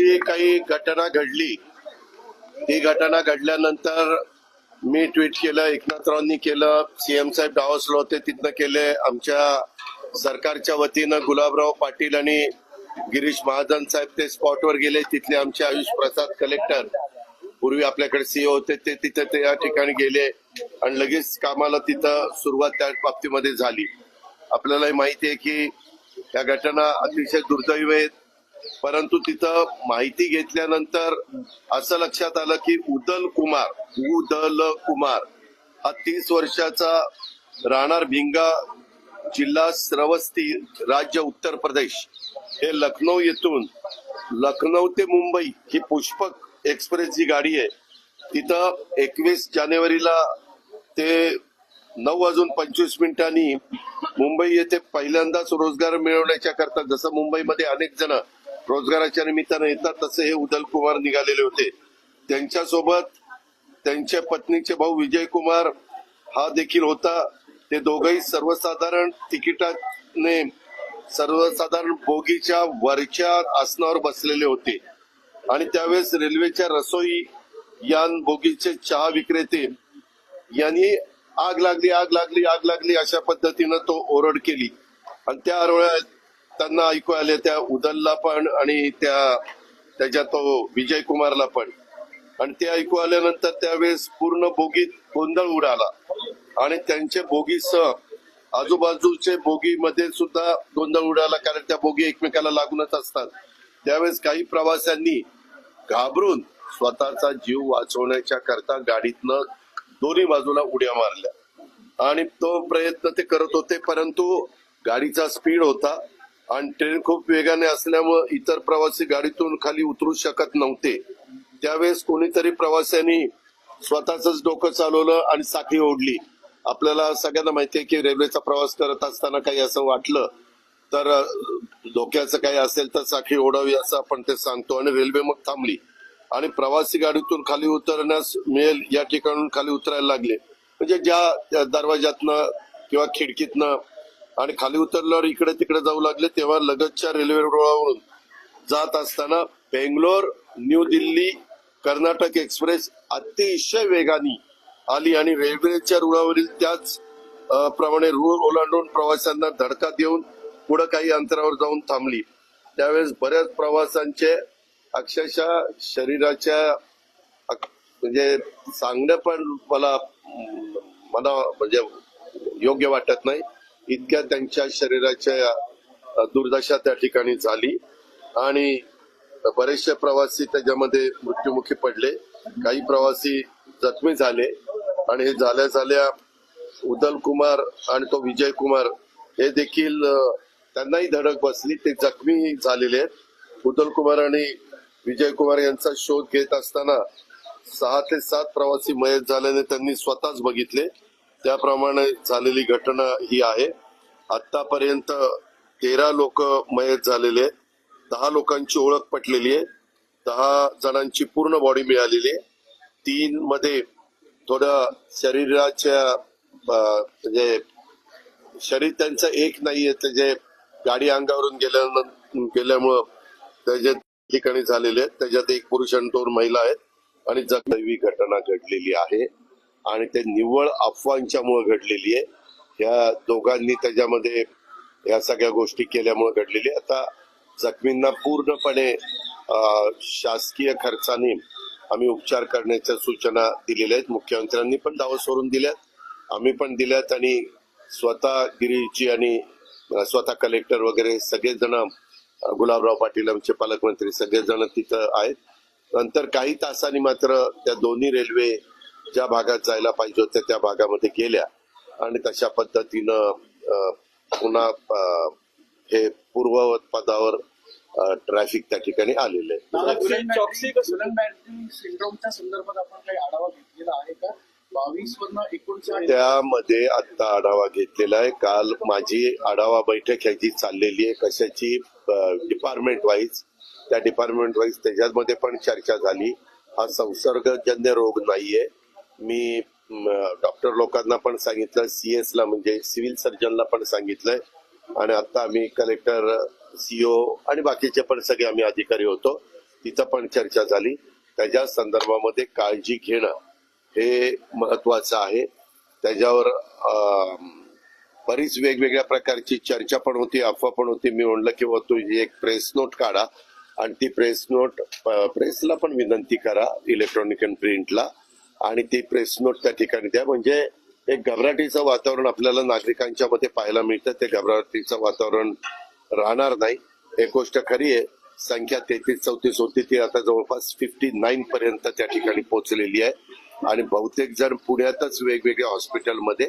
जी काही घटना घडली ती घटना घडल्यानंतर मी ट्विट केलं एकनाथरावांनी केलं सीएम साहेब डावसलो होते तिथनं केले आमच्या सरकारच्या वतीनं गुलाबराव पाटील आणि गिरीश महाजन साहेब ते स्पॉटवर गेले तिथले आमचे आयुष प्रसाद कलेक्टर पूर्वी आपल्याकडे सीओ होते ते तिथे ते या ठिकाणी गेले आणि लगेच कामाला तिथं सुरुवात त्या बाबतीमध्ये झाली. आपल्यालाही माहिती आहे की या घटना अतिशय दुर्दैव आहेत. परंतु तिथं माहिती घेतल्यानंतर असं लक्षात आलं की उदल कुमार उदल कुमार हा तीस वर्षाचा राहणार भिंगा जिल्हा श्रवस्ती राज्य उत्तर प्रदेश. हे लखनौ येथून लखनौ ते मुंबई ही पुष्पक एक्सप्रेस जी गाडी आहे तिथं एकवीस जानेवारीला ते नऊ वाजून पंचवीस मिनिटांनी मुंबई येथे पहिल्यांदाच रोजगार मिळवण्याच्या करता जसं मुंबईमध्ये अनेक जण रोजगाराच्या निमित्तानं येतात तसे हे उदल कुमार निघालेले होते. त्यांच्यासोबत त्यांच्या पत्नीचे भाऊ विजय कुमार हा देखील होता. ते दोघही सर्वसाधारण तिकिटाने सर्वसाधारण बोगीच्या वरच्या आसनावर बसलेले होते. आणि त्यावेळेस रेल्वेच्या रसोई यान बोगीचे चहा विक्रेते यांनी आग लागली आग लागली आग लागली अशा पद्धतीनं तो ओरड केली. आणि त्या अरोळ्यात त्यांना ऐकू आले त्या उदलला पण आणि त्या त्याच्या तो विजय कुमारला पण. आणि ते ऐकू आल्यानंतर त्यावेळेस पूर्ण बोगीत गोंधळ उडाला. आणि त्यांचे बोगीस आजूबाजूचे बोगीमध्ये सुद्धा गोंधळ उडाला कारण त्या बोगी एकमेकाला लागूनच असतात. त्यावेळेस काही प्रवाशांनी घाबरून स्वतःचा जीव वाचवण्याच्या करता गाडीतनं दोन्ही बाजूला उड्या मारल्या. आणि तो प्रयत्न ते करत होते परंतु गाडीचा स्पीड होता. आणि ट्रेन खूप वेगाने असल्यामुळे इतर प्रवासी गाडीतून खाली उतरू शकत नव्हते. त्यावेळेस कोणीतरी प्रवाशांनी स्वतःच डोकं चालवलं आणि साखळी ओढली. आपल्याला सगळ्यांना माहिती आहे की रेल्वेचा प्रवास करत असताना काही असं वाटलं तर धोक्याचं काही असेल तर साखळी ओढावी असं आपण ते सांगतो आणि रेल्वे मग थांबली. आणि प्रवासी गाडीतून खाली उतरण्यास मिळेल या ठिकाणून खाली उतरायला लागले. म्हणजे ज्या दरवाज्यातनं किंवा खिडकीतनं आणि खाली उतरल्यावर इकडे तिकडे जाऊ लागले तेव्हा लगतच्या रेल्वे रुळावरून जात असताना बेंगलोर न्यू दिल्ली कर्नाटक एक्सप्रेस अतिशय वेगाने आली आणि रेल्वेच्या रुळावरील त्याच प्रमाणे रूळ ओलांडून प्रवाशांना धडका देऊन पुढे काही अंतरावर जाऊन थांबली. त्यावेळेस बऱ्याच प्रवाशांचे अक्षरशः शरीराच्या म्हणजे सांगणं पण मला मला म्हणजे योग्य वाटत नाही. इतक्या त्यांच्या शरीराच्या दुर्दशा त्या ठिकाणी झाली. आणि बरेचसे प्रवासी त्याच्यामध्ये मृत्युमुखी पडले. काही प्रवासी जखमी झाले. आणि हे झाल्या झाल्या उदल कुमार आणि तो विजय कुमार हे देखील त्यांनाही धडक बसली. ते जखमी झालेले आहेत. उदल कुमार आणि विजय कुमार यांचा शोध घेत असताना सहा ते सात प्रवासी मयत झाल्याने त्यांनी स्वतःच बघितले. त्याप्रमाणे झालेली घटना ही आहे. आतापर्यंत तेरा लोक मयत झालेले आहेत. दहा लोकांची ओळख पटलेली आहे. दहा जणांची पूर्ण बॉडी मिळालेली आहे. तीन मध्ये थोडं शरीराच्या म्हणजे शरीर त्यांचं एक नाही आहे त्याचे गाडी अंगावरून गेल्या गेल्यामुळं त्याच्या ठिकाणी झालेले आहेत त्याच्यात एक पुरुष आणि दोन महिला आहेत. आणि जखमी घटना घडलेली आहे. आणि ते निव्वळ अफवांच्यामुळे घडलेली आहे. या दोघांनी त्याच्यामध्ये या सगळ्या गोष्टी केल्यामुळे घडलेली आहे. आता जखमींना पूर्णपणे शासकीय खर्चाने आम्ही उपचार करण्याच्या सूचना दिलेल्या आहेत. मुख्यमंत्र्यांनी पण दावा सोडून दिल्यात. आम्ही पण दिल्यात आणि स्वतः गिरीची आणि स्वतः कलेक्टर वगैरे सगळेजण गुलाबराव पाटील आमचे पालकमंत्री सगळेजण तिथं आहेत. नंतर काही तासांनी मात्र त्या दोन्ही रेल्वे ज्या भागात जायला पाहिजे होत्या त्या भागामध्ये गेल्या. आणि तशा पद्धतीनं पुन्हा हे पूर्ववत पदावर ट्रॅफिक त्या ठिकाणी आलेलं आहे. त्यामध्ये आता आढावा घेतलेला आहे. काल माझी आढावा बैठक ह्याची चाललेली आहे. कशाची डिपार्टमेंट वाईज त्या डिपार्टमेंट वाईज त्याच्यामध्ये पण चर्चा झाली. हा संसर्गजन्य रोग नाहीये. मी डॉक्टर लोकांना पण सांगितलं सी एसला म्हणजे सिव्हिल सर्जनला पण सांगितलंय. आणि आता आम्ही कलेक्टर सीओ आणि बाकीचे पण सगळे आम्ही अधिकारी होतो. तिथं पण चर्चा झाली. त्याच्या संदर्भामध्ये काळजी घेणं हे महत्वाचं आहे. त्याच्यावर बरीच वेगवेगळ्या प्रकारची चर्चा पण होती अफवा पण होती. मी म्हणलं की तुझी एक प्रेस नोट काढा आणि ती प्रेस नोट प्रेसला पण विनंती करा इलेक्ट्रॉनिक अँड प्रिंटला आणि ती प्रेस नोट त्या ठिकाणी द्या. म्हणजे एक घबराटीचं वातावरण आपल्याला नागरिकांच्या मध्ये पाहायला मिळतं. ते घबराटीचं वातावरण राहणार नाही. एक गोष्ट खरी आहे संख्या तेहतीस चौतीस होती ती आता जवळपास फिफ्टी नाईन पर्यंत त्या ठिकाणी पोहोचलेली आहे. आणि बहुतेक जण पुण्यातच वेगवेगळ्या हॉस्पिटलमध्ये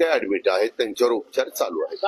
ते ऍडमिट आहेत. त्यांच्यावर उपचार चालू आहेत.